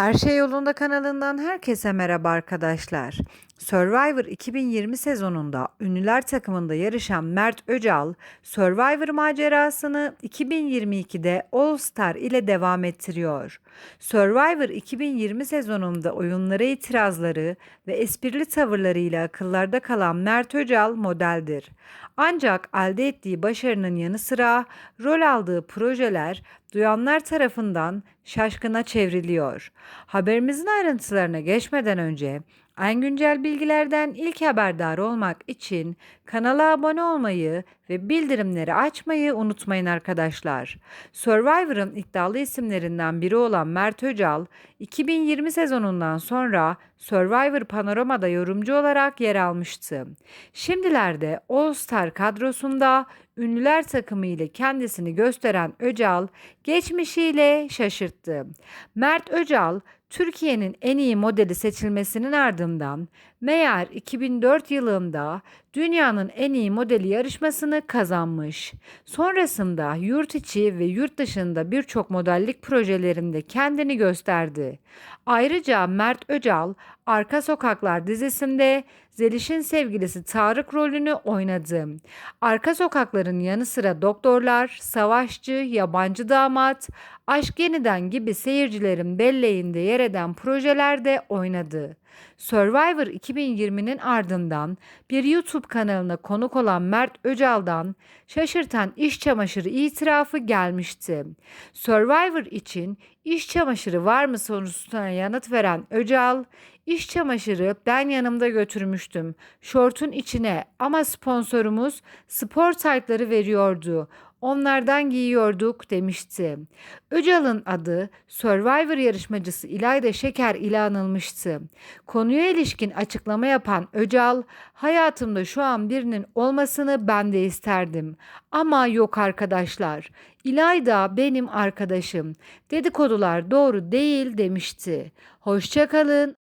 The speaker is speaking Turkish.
Her Şey Yolunda kanalından herkese merhaba arkadaşlar. Survivor 2020 sezonunda ünlüler takımında yarışan Mert Öcal, Survivor macerasını 2022'de All Star ile devam ettiriyor. Survivor 2020 sezonunda oyunlara itirazları ve esprili tavırlarıyla akıllarda kalan Mert Öcal modeldir. Ancak elde ettiği başarının yanı sıra rol aldığı projeler duyanlar tarafından şaşkına çevriliyor. Haberimizin ayrıntılarına geçmeden önce en güncel bilgilerden ilk haberdar olmak için kanala abone olmayı ve bildirimleri açmayı unutmayın arkadaşlar. Survivor'ın iddialı isimlerinden biri olan Mert Öcal, 2020 sezonundan sonra Survivor Panorama'da yorumcu olarak yer almıştı. Şimdilerde All Star kadrosunda ünlüler takımı ile kendisini gösteren Öcal, geçmişiyle şaşırttı. Mert Öcal, Türkiye'nin en iyi modeli seçilmesinin ardından meğer 2004 yılında dünyanın en iyi modeli yarışmasını kazanmış. Sonrasında yurt içi ve yurt dışında birçok modellik projelerinde kendini gösterdi. Ayrıca Mert Öcal Arka Sokaklar dizisinde Zeliş'in sevgilisi Tarık rolünü oynadı. Arka Sokakların yanı sıra Doktorlar, Savaşçı, Yabancı Damat, Aşk Yeniden gibi seyircilerin belleğinde yer eden projelerde oynadı. Survivor 2020'nin ardından bir YouTube kanalına konuk olan Mert Öcal'dan şaşırtan iş çamaşırı itirafı gelmişti. Survivor için iş çamaşırı var mı sorusuna yanıt veren Öcal, iş çamaşırı ben yanımda götürmüştüm. Şortun içine ama sponsorumuz spor taytları veriyordu. Onlardan giyiyorduk demişti. Öcal'ın adı Survivor yarışmacısı İlayda Şeker ile anılmıştı. Konuya ilişkin açıklama yapan Öcal, hayatımda şu an birinin olmasını ben de isterdim. Ama yok arkadaşlar. İlayda benim arkadaşım. Dedikodular doğru değil demişti. Hoşçakalın.